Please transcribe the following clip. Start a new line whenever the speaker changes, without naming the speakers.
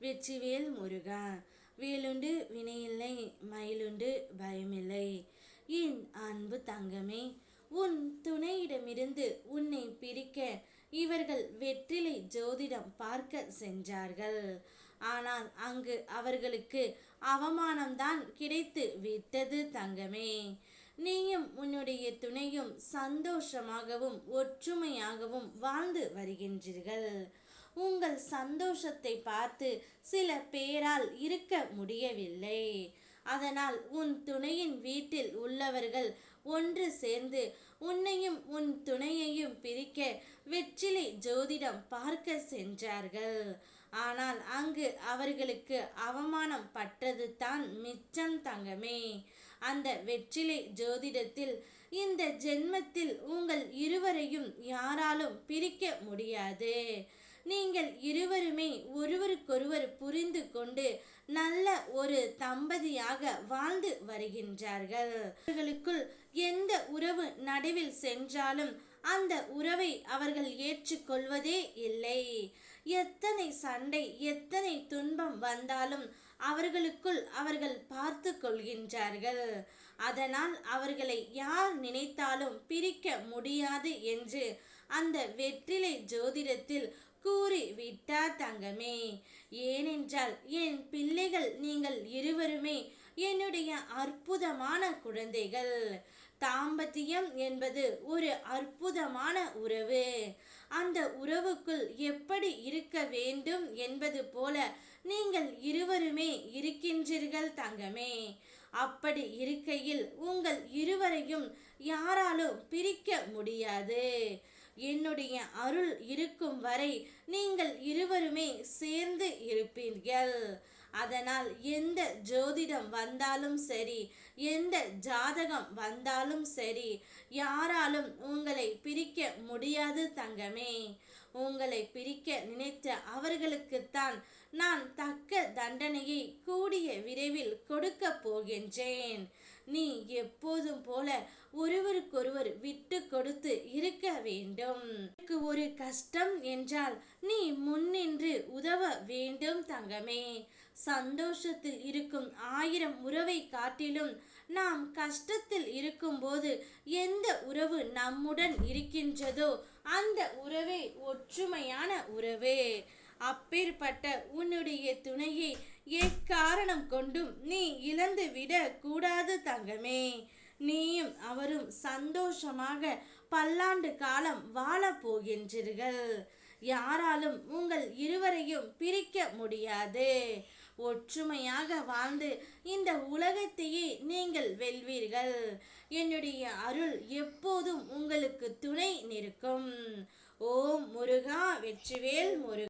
வெற்றிவேல் முருகா. வேலுண்டு வினையில்லை மயிலுண்டு பயமில்லை. என் அன்பு தங்கமே உன் துணையிடமிருந்து உன்னை பிரிக்க இவர்கள் வெற்றிலை ஜோதிடம் பார்க்க சென்றார்கள். ஆனால் அங்கு அவர்களுக்கு அவமானம்தான் கிடைத்து விட்டது தங்கமே. நீயும் உன்னுடைய துணையும் சந்தோஷமாகவும் ஒற்றுமையாகவும் வாழ்ந்து வருகின்றீர்கள். உங்கள் சந்தோஷத்தை பார்த்து சில பேரால் இருக்க முடியவில்லை. அதனால் உன் துணையின் வீட்டில் உள்ளவர்கள் ஒன்று சேர்ந்து உன்னையும் உன் துணையையும் பிரிக்க வெற்றிலை ஜோதிடம் பார்க்க சென்றார்கள். ஆனால் அங்கு அவர்களுக்கு அவமானம் பட்டது தான் மிச்சம் தங்கமே. அந்த வெற்றிலை ஜோதிடத்தில் இந்த ஜென்மத்தில் உங்கள் இருவரையும் யாராலும் பிரிக்க முடியாது. நீங்கள் இருவருமே ஒருவருக்கொருவர் புரிந்து கொண்டு நல்ல ஒரு தம்பதியாக வாழ்ந்து வருகின்றார்கள். அவர்களுக்குள் எந்த உறவு நடுவில் சென்றாலும் அந்த உறவை அவர்கள் ஏற்றுக்கொள்வதே இல்லை. எத்தனை சண்டை எத்தனை துன்பம் வந்தாலும் அவர்களுக்குள் அவர்கள் பார்த்து கொள்கின்றார்கள். அதனால் அவர்களை யார் நினைத்தாலும் பிரிக்க முடியாது என்று அந்த வெற்றிலை ஜோதிடத்தில் கூறிவிட்டார் தங்கமே. ஏனென்றால் என் பிள்ளைகள் நீங்கள் இருவருமே என்னுடைய அற்புதமான குழந்தைகள். தாம்பத்தியம் என்பது ஒரு அற்புதமான உறவு. அந்த உறவுக்குள் எப்படி இருக்க வேண்டும் என்பது போல நீங்கள் இருவருமே இருக்கின்றீர்கள் தங்கமே. அப்படி இருக்கையில் உங்கள் இருவரையும் யாராலும் பிரிக்க முடியாது. என்னுடைய அருள் இருக்கும் வரை நீங்கள் இருவருமே சேர்ந்து இருப்பீர்கள். அதனால் எந்த ஜோதிடம் வந்தாலும் சரி எந்த ஜாதகம் வந்தாலும் சரி யாராலும் உங்களை பிரிக்க முடியாது தங்கமே. உங்களை பிரிக்க நினைத்த அவர்களுக்குத்தான் நான் தக்க தண்டனையை கூடிய விரைவில் கொடுக்க போகின்றேன். நீ எப்போதும் போல ஒருவருக்கொருவர் விட்டு கொடுத்து இருக்க வேண்டும். ஒரு கஷ்டம் என்றால் நீ முன்னின்று உதவ வேண்டும் தங்கமே. சந்தோஷத்தில் இருக்கும் ஆயிரம் உறவை காட்டிலும் நாம் கஷ்டத்தில் இருக்கும்போது எந்த உறவு நம்முடன் இருக்கின்றதோ அந்த உறவே ஒற்றுமையான உறவு. அப்பேற்பட்ட உன்னுடைய துணையை எக்காரணம் கொண்டும் நீ இழந்து விட கூடாது தங்கமே. நீயும் அவரும் சந்தோஷமாக பல்லாண்டு காலம் வாழ போகின்றீர்கள். யாராலும் உங்கள் இருவரையும் பிரிக்க முடியாது. ஒற்றுமையாக வாழ்ந்து இந்த உலகத்தையே நீங்கள் வெல்வீர்கள். என்னுடைய அருள் எப்போதும் உங்களுக்கு துணை நிற்கும். ஓம் முருகா வெற்றிவேல் முருகா.